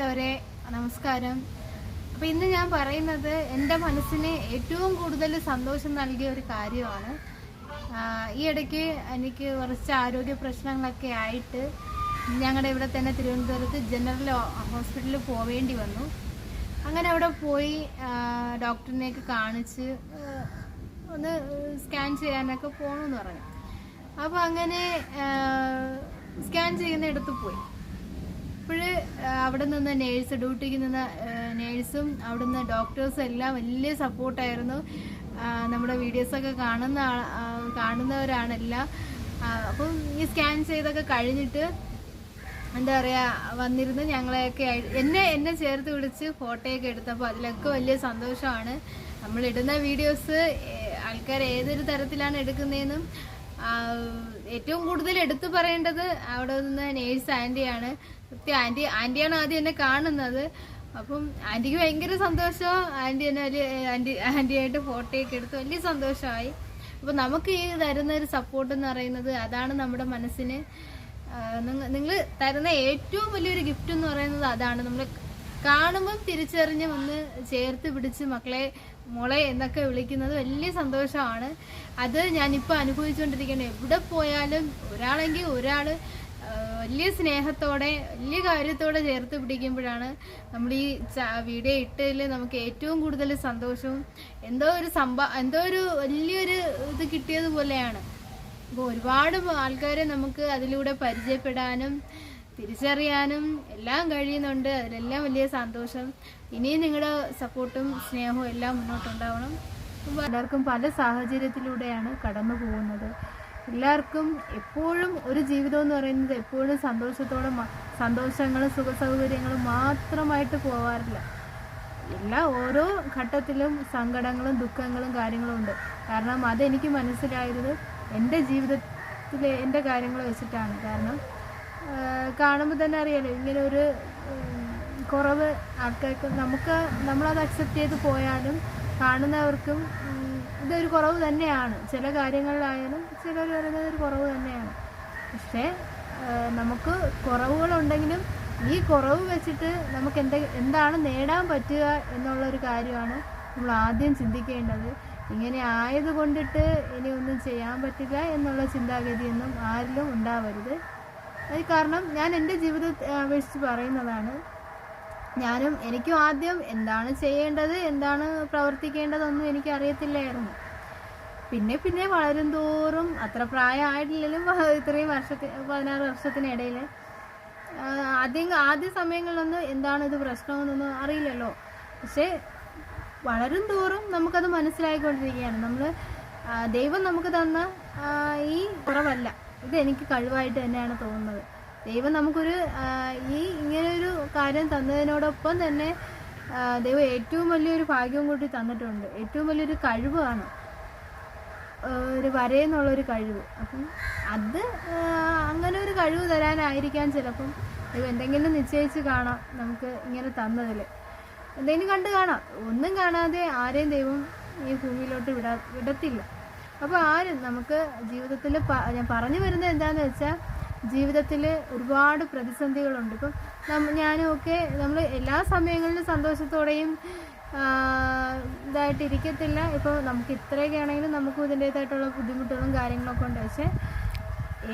പ്രിയപ്പെട്ടവരെ നമസ്കാരം. അപ്പൊ ഇന്ന് ഞാൻ പറയുന്നത് എന്റെ മനസ്സിന് ഏറ്റവും കൂടുതൽ സന്തോഷം നൽകിയ ഒരു കാര്യമാണ്. ഈ ഇടയ്ക്ക് എനിക്ക് കുറച്ച് ആരോഗ്യ പ്രശ്നങ്ങളൊക്കെ ആയിട്ട് ഞങ്ങളുടെ ഇവിടെ തന്നെ തിരുവനന്തപുരത്ത് ജനറൽ ഹോസ്പിറ്റലിൽ പോവേണ്ടി വന്നു. അങ്ങനെ അവിടെ പോയി ഡോക്ടറിനെയൊക്കെ കാണിച്ച് ഒന്ന് സ്കാൻ ചെയ്യാനൊക്കെ പോകണമെന്ന് പറഞ്ഞു. അപ്പോൾ അങ്ങനെ സ്കാൻ ചെയ്യുന്നിടത്ത് പോയി. അവിടെ നിന്ന് നേഴ്സ് ഡ്യൂട്ടിക്ക് നിന്ന് നേഴ്സും അവിടുന്ന് ഡോക്ടേഴ്സും എല്ലാം വലിയ സപ്പോർട്ടായിരുന്നു. നമ്മുടെ വീഡിയോസൊക്കെ കാണുന്ന കാണുന്നവരാണെല്ലാം. അപ്പം ഈ സ്കാൻ ചെയ്തൊക്കെ കഴിഞ്ഞിട്ട് എന്താ പറയുക വന്നിരുന്ന് ഞങ്ങളെയൊക്കെ എന്നെ എന്നെ ചേർത്ത് വിളിച്ച് ഫോട്ടോയൊക്കെ എടുത്തപ്പോൾ അതിലൊക്കെ വലിയ സന്തോഷമാണ്. നമ്മളിടുന്ന വീഡിയോസ് ആൾക്കാർ ഏതൊരു തരത്തിലാണ് എടുക്കുന്നതെന്നും ഏറ്റവും കൂടുതൽ എടുത്തു പറയേണ്ടത് അവിടെ നിന്ന് നേഴ്സ് ആന്റിയാണ് സത്യം ആന്റി ആന്റിയാണ് ആദ്യം എന്നെ കാണുന്നത്. അപ്പം ആന്റിക്ക് ഭയങ്കര സന്തോഷം ആന്റി എന്നെ വലിയ ആന്റി ആന്റിയായിട്ട് ഫോട്ടോയൊക്കെ എടുത്ത് വലിയ സന്തോഷമായി. അപ്പോൾ നമുക്ക് ഈ തരുന്ന ഒരു സപ്പോർട്ട് എന്ന് പറയുന്നത് അതാണ് നമ്മുടെ മനസ്സിന്. നിങ്ങൾ തരുന്ന ഏറ്റവും വലിയൊരു ഗിഫ്റ്റ് എന്ന് പറയുന്നത് അതാണ്. നമ്മൾ കാണുമ്പം തിരിച്ചറിഞ്ഞ് വന്ന് ചേർത്ത് പിടിച്ച് മക്കളെ മോളെ എന്നൊക്കെ വിളിക്കുന്നത് വലിയ സന്തോഷമാണ്. അത് ഞാനിപ്പോൾ അനുഭവിച്ചുകൊണ്ടിരിക്കുന്നത് എവിടെ പോയാലും ഒരാളെങ്കിൽ ഒരാൾ വലിയ സ്നേഹത്തോടെ വലിയ കാര്യത്തോടെ ചേർത്ത് പിടിക്കുമ്പോഴാണ് നമ്മൾ ഈ വീഡിയോ ഇട്ടതിൽ നമുക്ക് ഏറ്റവും കൂടുതൽ സന്തോഷവും എന്തോ ഒരു സംഭവം എന്തോ ഒരു വലിയൊരു ഇത് കിട്ടിയതുപോലെയാണ്. അപ്പോൾ ഒരുപാട് ആൾക്കാരെ നമുക്ക് അതിലൂടെ പരിചയപ്പെടാനും തിരിച്ചറിയാനും എല്ലാം കഴിയുന്നുണ്ട്. അതിലെല്ലാം വലിയ സന്തോഷം. ഇനിയും നിങ്ങളുടെ സപ്പോർട്ടും സ്നേഹവും എല്ലാം മുന്നോട്ടുണ്ടാവണം. എല്ലാവർക്കും പല സാഹചര്യത്തിലൂടെയാണ് കടന്നു പോകുന്നത്. എല്ലാവർക്കും എപ്പോഴും ഒരു ജീവിതം എന്ന് പറയുന്നത് എപ്പോഴും സന്തോഷത്തോടെ സന്തോഷങ്ങളും സുഖ സൗകര്യങ്ങളും മാത്രമായിട്ട് പോവാറില്ല. എല്ലാ ഓരോ ഘട്ടത്തിലും സങ്കടങ്ങളും ദുഃഖങ്ങളും കാര്യങ്ങളും ഉണ്ട്. കാരണം അതെനിക്ക് മനസ്സിലായത് എന്റെ ജീവിതത്തിലെ എന്റെ കാര്യങ്ങൾ വെച്ചിട്ടാണ്. കാരണം കാണുമ്പോൾ തന്നെ അറിയാലോ ഇങ്ങനെ ഒരു കുറവ് ആൾക്കാർക്ക് നമുക്ക് നമ്മളത് അക്സെപ്റ്റ് ചെയ്ത് പോയാലും കാണുന്നവർക്കും ഇതൊരു കുറവ് തന്നെയാണ്. ചില കാര്യങ്ങളിലായാലും ചിലർ പറയുന്നത് ഒരു കുറവ് തന്നെയാണ്. പക്ഷേ നമുക്ക് കുറവുകളുണ്ടെങ്കിലും ഈ കുറവ് വെച്ചിട്ട് നമുക്ക് എന്ത എന്താണ് നേടാൻ പറ്റുക എന്നുള്ളൊരു കാര്യമാണ് നമ്മൾ ആദ്യം ചിന്തിക്കേണ്ടത്. ഇങ്ങനെ ആയത് കൊണ്ടിട്ട് ഇനി ഒന്നും ചെയ്യാൻ പറ്റില്ല എന്നുള്ള ചിന്താഗതിയൊന്നും ആരിലും ഉണ്ടാവരുത്. കാരണം ഞാൻ എന്റെ ജീവിതത്തെ അപേക്ഷിച്ച് പറയുന്നതാണ്. ഞാനും എനിക്കും ആദ്യം എന്താണ് ചെയ്യേണ്ടത് എന്താണ് പ്രവർത്തിക്കേണ്ടതൊന്നും എനിക്ക് അറിയത്തില്ലായിരുന്നു പിന്നെ പിന്നെ വളരും തോറും അത്ര പ്രായമായിട്ടില്ലെങ്കിലും ഇത്രയും വർഷത്തി പതിനാറ് വർഷത്തിനിടയിൽ ആദ്യം ആദ്യ സമയങ്ങളിലൊന്നും എന്താണ് ഇത് പ്രശ്നമെന്നൊന്നും അറിയില്ലല്ലോ. പക്ഷേ വളരും തോറും നമുക്കത് മനസ്സിലായിക്കൊണ്ടിരിക്കുകയാണ്. നമ്മൾ ദൈവം നമുക്ക് തന്ന ഈ കുറവല്ല. ഇത് എനിക്ക് കഴിവായിട്ട് തന്നെയാണ് തോന്നുന്നത്. ദൈവം നമുക്കൊരു ഈ ഇങ്ങനൊരു കാര്യം തന്നതിനോടൊപ്പം തന്നെ ദൈവം ഏറ്റവും വലിയൊരു ഭാഗ്യവും കൂടി തന്നിട്ടുണ്ട്. ഏറ്റവും വലിയൊരു കഴിവാണ്. ഒരു വരയെന്നുള്ളൊരു കഴിവ്. അപ്പം അത് അങ്ങനെ ഒരു കഴിവ് തരാനായിരിക്കാൻ ചിലപ്പം. ദൈവം എന്തെങ്കിലും നിശ്ചയിച്ച് കാണാം നമുക്ക് ഇങ്ങനെ തന്നതിൽ എന്തെങ്കിലും കണ്ടു കാണാം. ഒന്നും കാണാതെ ആരെയും ദൈവം ഈ ഭൂമിയിലോട്ട് വിടാ വിടത്തില്ല. അപ്പോൾ ആരും നമുക്ക് ജീവിതത്തിൽ ഞാൻ പറഞ്ഞു വരുന്നത് എന്താണെന്ന് വെച്ചാൽ ജീവിതത്തിൽ ഒരുപാട് പ്രതിസന്ധികളുണ്ട്. ഇപ്പം ഞാനും ഒക്കെ നമ്മൾ എല്ലാ സമയങ്ങളിലും സന്തോഷത്തോടെയും ഇതായിട്ട് ഇരിക്കത്തില്ല ഇപ്പോൾ നമുക്ക് ഇത്രയൊക്കെ ആണെങ്കിലും നമുക്ക് ഇതിന്റേതായിട്ടുള്ള ബുദ്ധിമുട്ടുകളും കാര്യങ്ങളൊക്കെ ഉണ്ട്. പക്ഷേ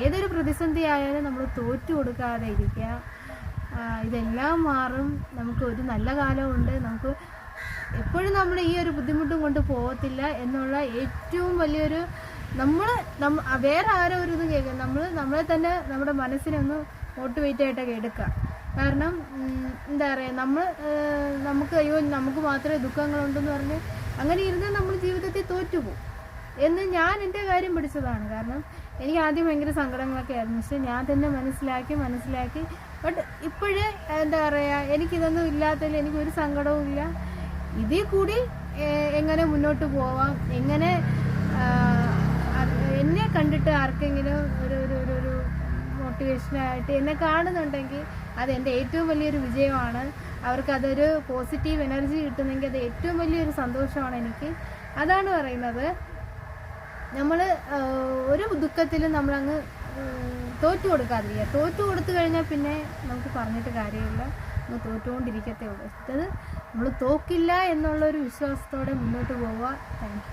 ഏതൊരു പ്രതിസന്ധി ആയാലും നമ്മൾ തോറ്റു കൊടുക്കാതെ ഇരിക്കുക. ഇതെല്ലാം മാറും. നമുക്ക് ഒരു നല്ല കാലമുണ്ട്. നമുക്ക് എപ്പോഴും നമ്മൾ ഈ ഒരു ബുദ്ധിമുട്ടും കൊണ്ട് പോകത്തില്ല എന്നുള്ള ഏറ്റവും വലിയൊരു നമ്മൾ നമ്മ വേറെ ആരോ ഒരു ഇതും കേൾക്കുക നമ്മൾ നമ്മളെ തന്നെ നമ്മുടെ മനസ്സിനൊന്ന് മോട്ടിവേറ്റ് ആയിട്ടൊക്കെ എടുക്കുക കാരണം എന്താ പറയുക നമ്മൾ നമുക്ക് അയ്യോ നമുക്ക് മാത്രമേ ദുഃഖങ്ങളുണ്ടെന്ന് പറഞ്ഞ് അങ്ങനെ ഇരുന്നാൽ നമ്മൾ ജീവിതത്തിൽ തോറ്റുപോകും. എന്ന് ഞാൻ എന്റെ കാര്യം പിടിച്ചതാണ് കാരണം എനിക്ക് ആദ്യം ഭയങ്കര സങ്കടങ്ങളൊക്കെ ആയിരുന്നു. പക്ഷെ ഞാൻ തന്നെ മനസ്സിലാക്കി മനസ്സിലാക്കി. ബട്ട് ഇപ്പോഴേ എന്താ പറയുക എനിക്കിതൊന്നും ഇല്ലാത്തതിൽ എനിക്കൊരു സങ്കടവും ഇല്ല ഇതിൽ കൂടി എങ്ങനെ മുന്നോട്ട് പോവാം? എങ്ങനെ എന്നെ കണ്ടിട്ട് ആർക്കെങ്കിലും ഒരു ഒരു ഒരു ഒരു മോട്ടിവേഷനായിട്ട് എന്നെ കാണുന്നുണ്ടെങ്കിൽ അത് എന്റെ ഏറ്റവും വലിയൊരു വിജയമാണ്. അവർക്കതൊരു പോസിറ്റീവ് എനർജി കിട്ടുന്നെങ്കിൽ അത് ഏറ്റവും വലിയൊരു സന്തോഷമാണ് എനിക്ക്. അതാണ് പറയുന്നത്. നമ്മൾ ഒരു ദുഃഖത്തിലും നമ്മളങ്ങ് തോറ്റു കൊടുക്കാതിരിക്കുക. തോറ്റു കൊടുത്തു കഴിഞ്ഞാൽ പിന്നെ നമുക്ക് പറഞ്ഞിട്ട് കാര്യമില്ല. നമ്മൾ തോറ്റുകൊണ്ടിരിക്കത്തേ ഉള്ളൂ. അത് നമ്മൾ തോക്കില്ല എന്നുള്ളൊരു വിശ്വാസത്തോടെ മുന്നോട്ട് പോവുക. താങ്ക്